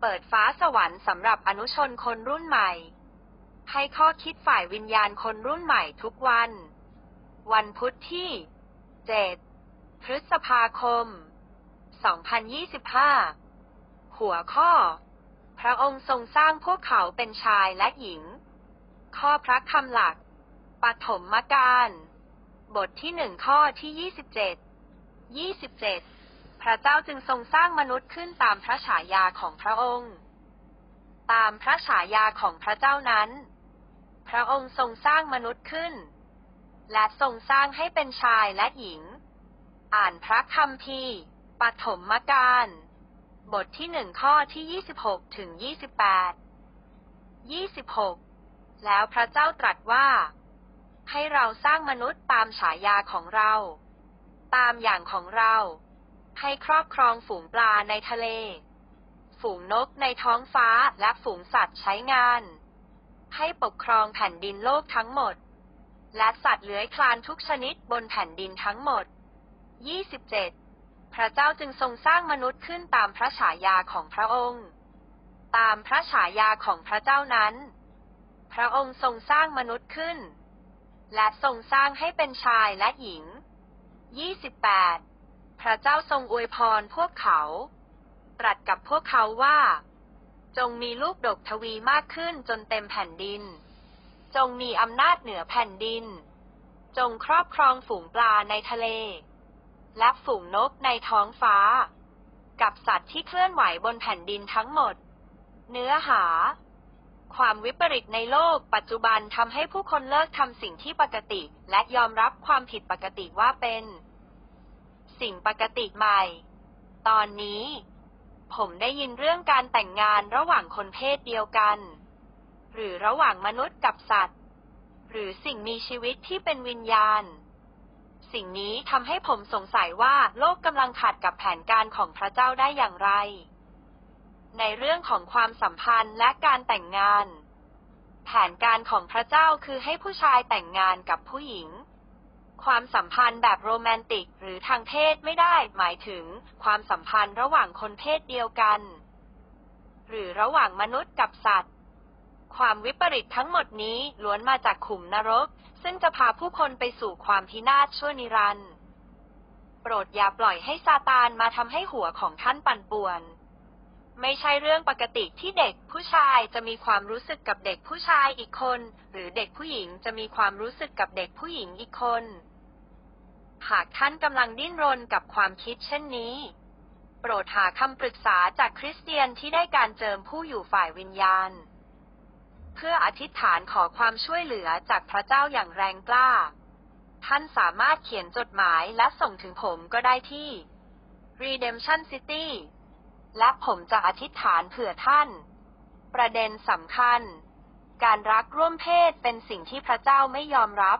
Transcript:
เปิดฟ้าสวรรค์สำหรับอนุชนคนรุ่นใหม่ ให้ข้อคิดฝ่ายวิญญาณคนรุ่นใหม่ทุกวัน วันพุธที่ 7 พฤษภาคม 2025 หัวข้อ พระองค์ทรงสร้างพวกเขาเป็นชายและหญิง ข้อพระคำหลักปฐมการบทที่หนึ่งข้อที่ 27 27 ระเจ้าจึงทรงสร้างมนุษย์ขึ้นตามพระฉายาของพระองค์ ตามพระฉายาของพระเจ้านั้น พระองค์ทรงสร้างมนุษย์ขึ้น และทรงสร้างให้เป็นชายและหญิง อ่านพระคัมภีร์ปฐมกาลบทที่หนึ่งข้อที่ 26 ถึง 28 26 แล้วพระเจ้าตรัสว่า ให้เราสร้างมนุษย์ตามฉายาของเรา ตามอย่างของเรา ให้ครอบครองฝูงปลาในทะเล ฝูงนกในท้องฟ้าและฝูงสัตว์ใช้งาน ให้ปกครองแผ่นดินโลกทั้งหมด และสัตว์เลื้อยคลานทุกชนิดบนแผ่นดินทั้งหมด 27 พระเจ้าจึงทรงสร้างมนุษย์ขึ้นตามพระฉายาของพระองค์ ตามพระฉายาของพระเจ้านั้น พระองค์ทรงสร้างมนุษย์ขึ้น และทรงสร้างให้เป็นชายและหญิง 28 พระเจ้าทรงอวยพรพวกเขา ตรัสกับพวกเขาว่า จงมีลูกดกทวีมากขึ้นจนเต็มแผ่นดิน จงมีอำนาจเหนือแผ่นดิน จงครอบครองฝูงปลาในทะเล และฝูงนกในท้องฟ้า กับสัตว์ที่เคลื่อนไหวบนแผ่นดินทั้งหมด เนื้อหา ความวิปริตในโลกปัจจุบันทำให้ผู้คนเลิกทำสิ่งที่ปกติ และยอมรับความผิดปกติว่าเป็น สิ่งปกติใหม่ ตอนนี้ ผมได้ยินเรื่องการแต่งงานระหว่างคนเพศเดียวกัน หรือระหว่างมนุษย์กับสัตว์ หรือสิ่งมีชีวิตที่เป็นวิญญาณ สิ่งนี้ทำให้ผมสงสัยว่าโลกกำลังขัดกับแผนการของพระเจ้าได้อย่างไร ในเรื่องของความสัมพันธ์และการแต่งงาน แผนการของพระเจ้าคือให้ผู้ชายแต่งงานกับผู้หญิง ความสัมพันธ์แบบโรแมนติก หรือทางเพศไม่ได้ หมายถึง ความสัมพันธ์ระหว่างคนเพศเดียวกัน หรือระหว่างมนุษย์กับสัตว์ ความวิปริตทั้งหมดนี้ล้วนมาจากขุมนรก ซึ่งจะพาผู้คนไปสู่ความพินาศชั่วนิรันดร์โปรดอย่าปล่อยให้ซาตานมาทำให้หัวของท่านปั่นป่วน ไม่ใช่เรื่องปกติที่เด็กผู้ชายจะมีความรู้สึกกับเด็กผู้ชายอีกคน หรือเด็กผู้หญิงจะมีความรู้สึกกับเด็กผู้หญิงอีกคน หากท่านกำลังดิ้นรนกับความคิดเช่นนี้ โปรดหาคำปรึกษาจากคริสเตียนที่ได้การเจิมผู้อยู่ฝ่ายวิญญาณ เพื่ออธิษฐานขอความช่วยเหลือจากพระเจ้าอย่างแรงกล้า ท่านสามารถเขียนจดหมายและส่งถึงผมก็ได้ที่ Redemption City และผมจะอธิษฐานเผื่อท่าน ประเด็นสำคัญ การรักร่วมเพศเป็นสิ่งที่พระเจ้าไม่ยอมรับ